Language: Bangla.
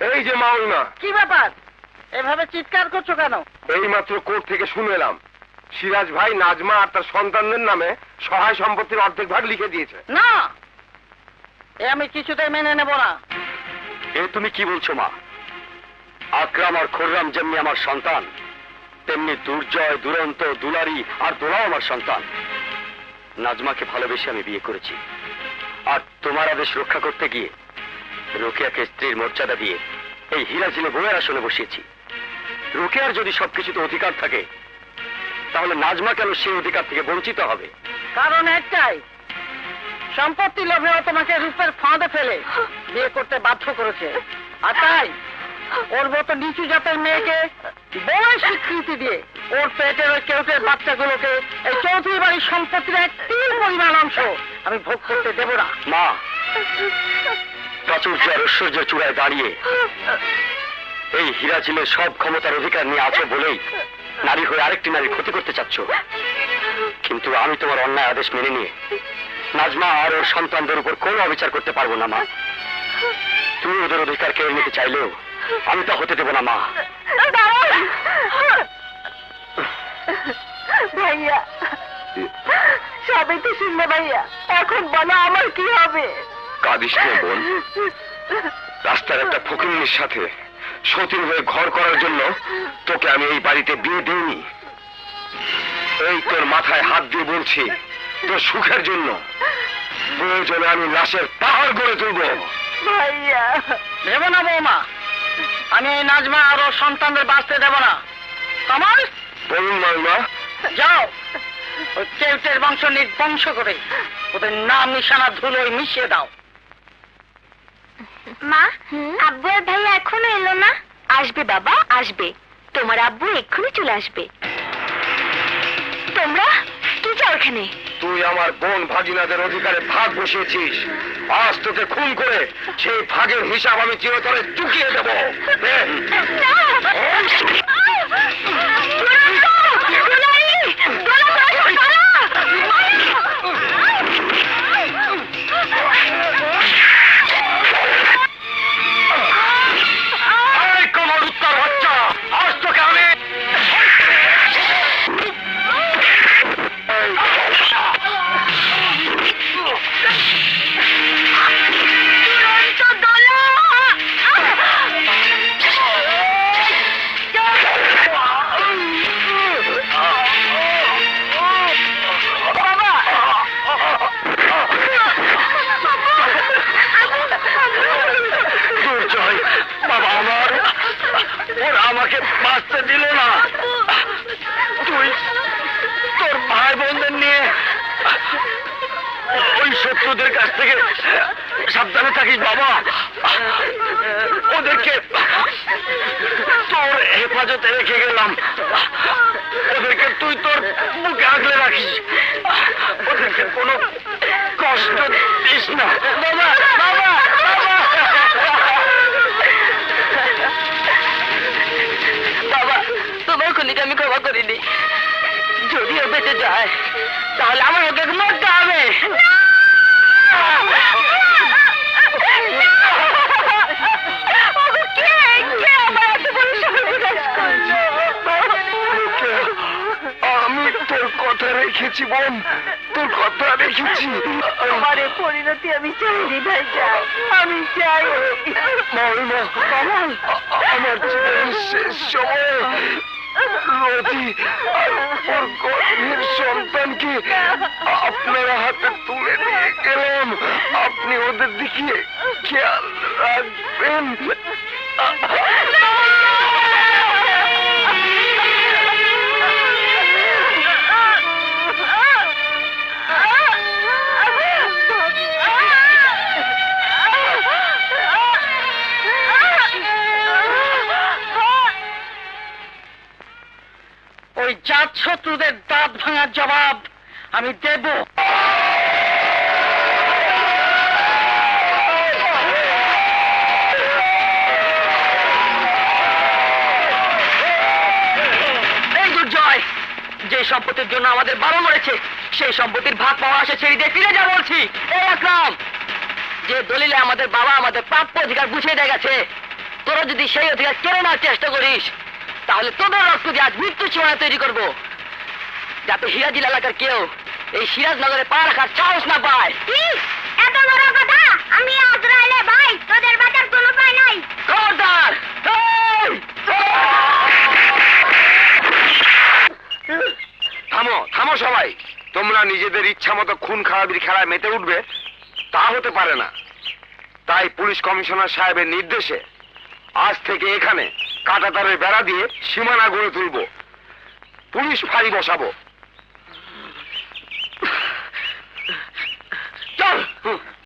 এই যে মাউনা। কি ব্যাপার? এভাবে চিৎকার করছ কেন? এই মাত্র কোর্ট থেকে শুনে এলাম। সিরাজ ভাই নাজমা আর তার সন্তানদের নামে সহায় সম্পত্তির অর্ধেক ভাগ লিখে দিয়েছে। না! এ আমি কিছুতেই মেনে নেব না। এ তুমি কি বলছো মা? আকরাম আর খোররাম যেমনি আমার সন্তান তেমনি দুর্জয় দুরন্ত দুলারি আর দোলাও আমার সন্তান। নাজমাকে ভালোবেসে আমি বিয়ে করেছি। আর তোমার আদেশ রক্ষা করতে গিয়ে রোকেয়াকে স্ত্রীর মর্যাদা দিয়ে এই হীরা ঝিলে বউয়ের আসনে বসিয়েছি। রোকেয়ার যদি সবকিছুতে অধিকার থাকে তাহলে নাজমা কেন সেই অধিকার থেকে বঞ্চিত হবে? কারণ একটাই সম্পত্তি লোভে তোমাকে রূপের ফাঁদে ফেলে বিয়ে করতে বাধ্য করেছে। আর তাই ওর মতো নিচু জাতের মেয়েকে বড় স্বীকৃতি দিয়ে ওর পেটের ওই কেউটের বাচ্চাগুলোকে এই চৌধুরী বাড়ির সম্পত্তির এক তিন পরিমাণ অংশ আমি ভোগ করতে দেব না। মা প্রাচুর্য আর ঐশ্বর্যের চূড়ায় দাঁড়িয়ে এই হীরা ঝিলের সব ক্ষমতার অধিকার নিয়ে আছো বলেই নারী হয়ে আরেকটি নারীর ক্ষতি করতে চাচ্ছ। কিন্তু আমি তোমার অন্যায় আদেশ মেনে নিয়ে নাজমা আর ওর সন্তানদের উপর কোনো অবিচার করতে পারব না, মা। তুমি ওদের অধিকার কেড়ে নিতে চাইলেও আমি তা হতে দেবো না, মা। ভাইয়া, সবই তো শুনলে ভাইয়া। এখন বলো আমার কি হবে? কাঁদিস না বোন রাস্তার একটা ফকিরের সাথে সতীন হয়ে ঘর করার জন্য তোকে আমি এই বাড়িতে বিয়ে দিইনি। এই তোর মাথায় হাত দিয়ে বলছি তোর সুখের জন্য। প্রয়োজনে আমি লাশের পাহাড় গড়ে তুলবো। ভাইয়া। দেব না বৌমা। আমি এই নাজমা আর ওর সন্তানদের বাঁচতে দেব না। আমার বলুন মাইমা যাও। ওই কেউটের বংশ নির্বংশ করে ওদের নাম নিশানা ধুলোয় মিশিয়ে দাও। মা আব্বু আর ভাইয়া এখনও এলো না? আসবে বাবা আসবে। তোমার আব্বু এক্ষুনি চলে আসবে। তোমরা কি চাও এখানে। তুই আমার বোন ভাগিনাদের অধিকারে ভাগ বসিয়েছিস। আজ তোকে খুন করে সেই ভাগের হিসাব আমি চিরতরে চুকিয়ে দেবো। শত্রুদের কাছ থেকে সাবধানে থাকিস, বাবা। ওদেরকে তোর হেফাজতে রেখে গেলাম। ওদেরকে তুই তোর বুকে আগলে রাখিস। ওদেরকে কোনো কষ্ট দিস না। বাবা বাবা বাবা। তোমার খুনিকে আমি ক্ষমা করিনি। যদিও বেঁচে যায়, তাহলে আমার ওকে মরতে তোর কথা রেখেছি বোন। তোর কথা রেখেছি। আমার পরিণতি আমি চাইনি ভাই যাই আমি চাই। আমার জীবনের শেষ সময়ে। রোজি আর ওর গর্ভের সন্তানকে আপনার হাতে তুলে দিয়ে গেলাম। আপনি ওদের দিকে খেয়াল রাখবেন। জাত শত্রুদের দাঁত ভাঙার জবাব আমি দেব। এই দুর্জয়, যে সম্পত্তির জন্য আমাদের বারো মরেছে, সেই সম্পত্তির ভাগ পাওয়া আসে ছেড়ে দিয়ে ফিরে যা বলছি। এই যে দলিলে আমাদের বাবা আমাদের প্রাপ্য অধিকার বুঝিয়ে দিয়ে গেছে, তোরা যদি সেই অধিকার কেড়ে নেওয়ার চেষ্টা করিস তাহলে তোদের রক্ত দিয়ে আজ মৃত্যু সীমানা তৈরি করব। যাতে সিরাজিল এলাকার কেউ এই সিরাজনগরে পা রাখার সাহস না পায়। এত বড় কথা। আমি আজরাইলে ভাই তোদের বাঁচার কোনো উপায় নাই। খবরদার! থামো থামো সবাই। তোমরা নিজেদের ইচ্ছা মতো খুন খারাপির খেলায় মেতে উঠবে তা হতে পারে না। তাই পুলিশ কমিশনার সাহেবের নির্দেশে আজ থেকে এখানে কাটাতারের বেড়া দিয়ে সীমানা গড়ে তুলব। পুলিশ ফাঁড়ি বসাবো।